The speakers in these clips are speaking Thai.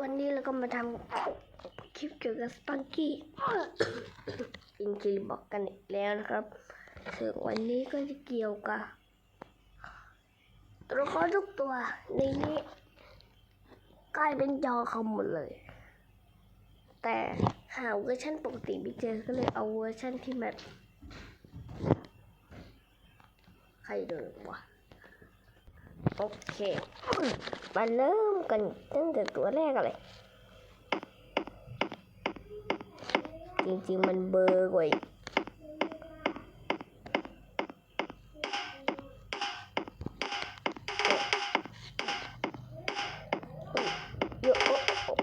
วันนี้เราก็มาทำคลิปเกี่ยวกับสปังกี้อินคิริบอกกันอีกแล้วนะครับซึ่งวันนี้ก็จะเกี่ยวกับตัวละครทุกตัวในนี้กลายเป็นจอคอมหมดเลย แต่หาเวอร์ชันปกติไม่เจอก็เลยเอาเวอร์ชันที่แบบใครเดินวะ โอเค มาเริ่มกันตั้งแต่ตัวแรกอะไรจริงๆมันเบอร์กว่าอีกเอ้ยเยอะโอ้โอ้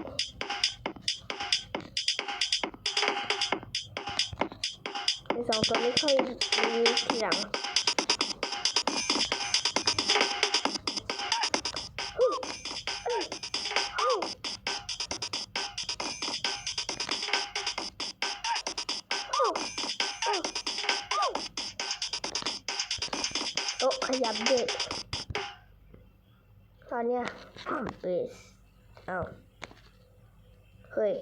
ไอสองตัวนี้ค่อยมีทีหลัง ขยับเด็กตอนเนี้ยเบสเอาเฮ้ย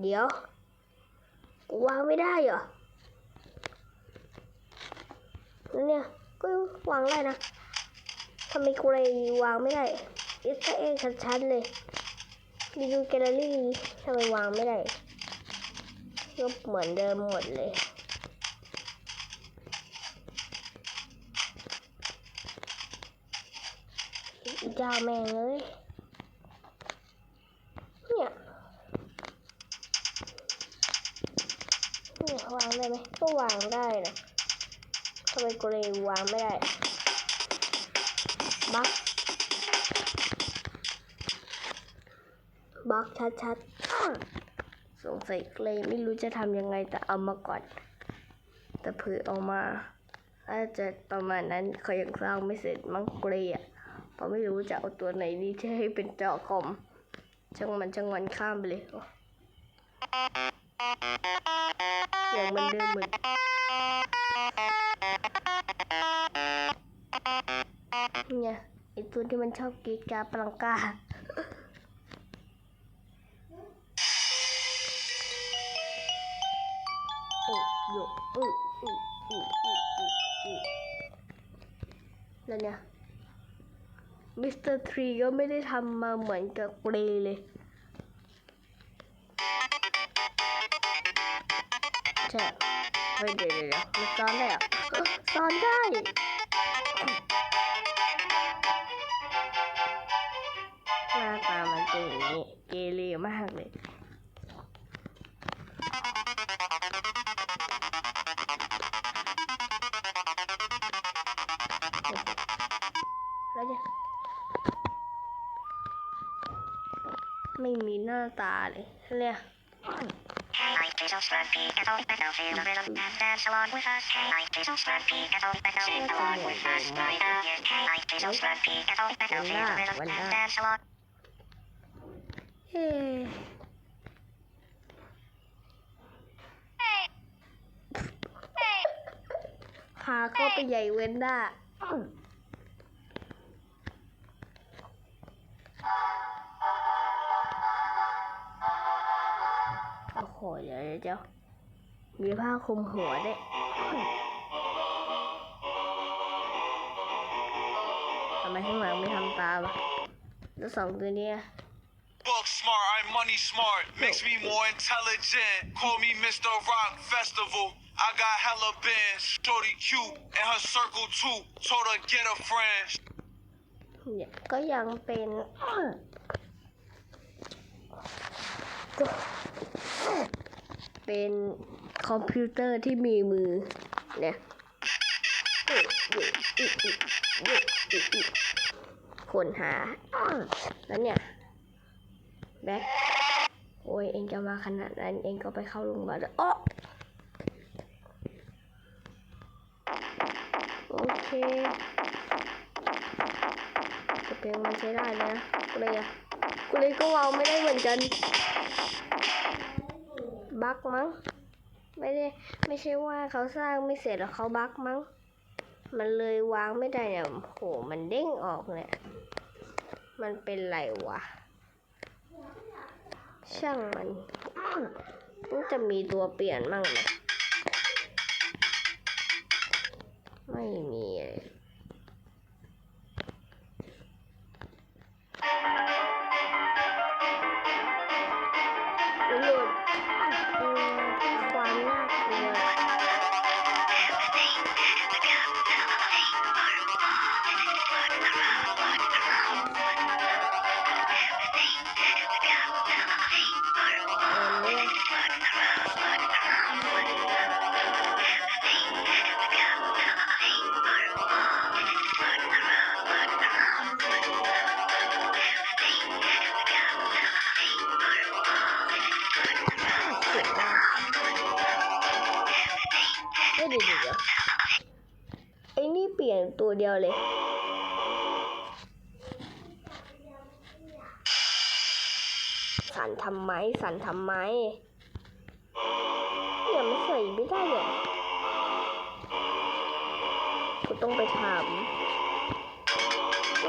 เดี๋ยว กูวางไม่ได้เหรอแล้วเนี่ยก็วางได้นะทำไมกูเลยวางไม่ได้เอสเอ็กชัดๆเลยดีดูแกลเลอรี่ทำไมวางไม่ได้ก็เหมือนเดิมหมดเลย เจ้าแม่งเลย เนี่ยเนี่ยวางได้ไหมก็วางได้นะทำไมกูเลยวางไม่ได้บักบักชัดๆสงสัยเกรไม่รู้จะทำยังไงแต่เอามาก่อน แต่เผื่อเอามาอาจจะประมาณนั้นเขายังสร้างไม่เสร็จมั้งเกรอะ เพราะไม่รู้จะเอาตัวไหนดีที่ให้เป็นจอคอมช่างมันช่างมันข้ามไปเลยอย่างมันเดิมเหมือนเนี่ยไอตัวที่มันชอบกีดกราปลังกาโอ้โยอืออืออืออืออืออือแล้วเนี่ย มิสเตอร์ทรีก็ไม่ได้ทำมาเหมือนกับเกรเลย ใช่เฮ้ยเดี๋ยวเดี๋ยวเดี๋ยวมันซ้อนได้เหรอเอ้อซ้อนได้หน้าตามันเป็นอย่างนี้ เกเรมากเลย ไม่มีหน้าตาเลยเนี่ย Like Jesus spread peak and all better feel the rhythm and dance along with us. Like Jesus spread peak and all better sing along with us. Right now, yeah. Like Jesus spread peak and all better feel the rhythm and dance along. เอ๊ะพาเข้าไปใหญ่เว้นได้ เดี๋ยวเดี๋ยวเดี๋ยว มีผ้าคลุมหัวด้วยทำไมข้างหลังไม่ทำตามอะแล้วสองตัวเนี้ย Book smart, I'm money smart. Makes me more intelligent. Call me Mr. Rock Festival. I got hella bands. Shorty cute and her circle too. Told her get a friend. เนี่ยก็ยังเป็น เป็นคอมพิวเตอร์ที่มีมือเนี่ยคนหา แล้วเนี่ยแบ็คโอ้ยเองจะมาขนาดนั้น เองก็ไปเข้าโรงพยาบาลแล้วอ้อโอเคแต่เพลงมันใช้ได้เลยนะกูเลยอะกูเลยก็วางไม่ได้เหมือนกัน บั๊กมั้ง ไม่ได้ไม่ใช่ว่าเขาสร้างไม่เสร็จแล้วเขาบั๊กมั้ง มันเลยวางไม่ได้เนี่ยโหมันเด้งออกเนี่ยมันเป็นไรวะ ช่างมันมันจะมีตัวเปลี่ยนมั่งไหมไม่มี เปลี่ยนตัวเดียวเลย สันทำไม สันทำไมเนี่ยมันใส่ไม่ได้เลยกูต้องไปถาม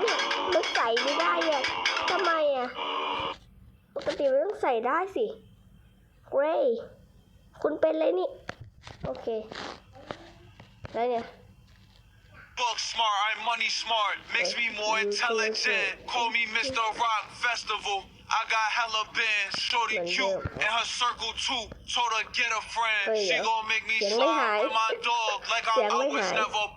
เนี่ยมันใส่ไม่ได้เลยทำไมอะ ปกติมันต้องใส่ได้สิเกรย์คุณเป็นเลยนี่ โอเค แล้วเนี่ย Book smart, I'm money smart. Makes me more intelligent. Call me Mr. Rock Festival. I got hella bands. Shorty cute and her circle too. Told her get a friend. She gon' make me Tiếng slide with my dog like I, Tiếng I was Hải. never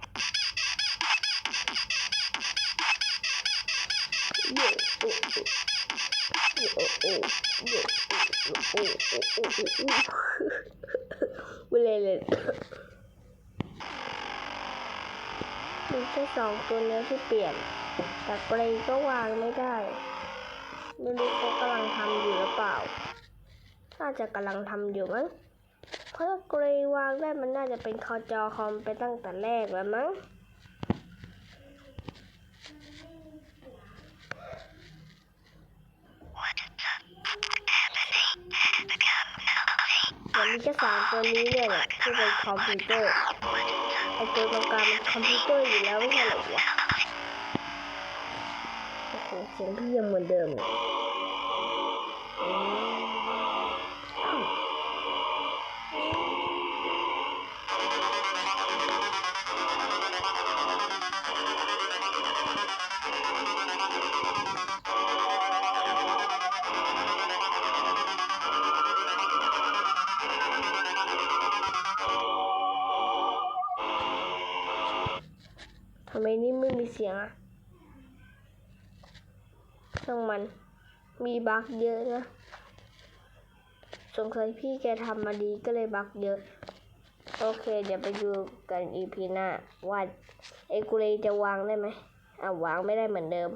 เ มีแค่สองตัวเนี้ที่เปลี่ยน แต่เกรย์ก็วางไม่ได้ ไม่รู้เขากำลังทำอยู่หรือเปล่า น่าจะกำลังทำอยู่มั้ง เพราะถ้าเกรย์วางได้มันน่าจะเป็นคอจอคอมไปตั้งแต่แรกแล้วมั้งมันมีแค่สามตัวนี้เนี่ยที่เป็นคอมพิวเตอร์ ไอตัวตรงกลางมันคอมพิวเตอร์อยู่แล้วไม่ใช่เหรอวะโอ้โหเสียงพี่ยังเหมือนเดิมเลย เสียงอะช่างมันมีบั๊กเยอะนะสงสัยพี่แกทำมาดีก็เลยบั๊กเยอะ โอเค เดี๋ยวไปดูกันอีพีหน้าว่าไอ้กูเลยจะวางได้ไหมอะวางไม่ได้เหมือนเดิม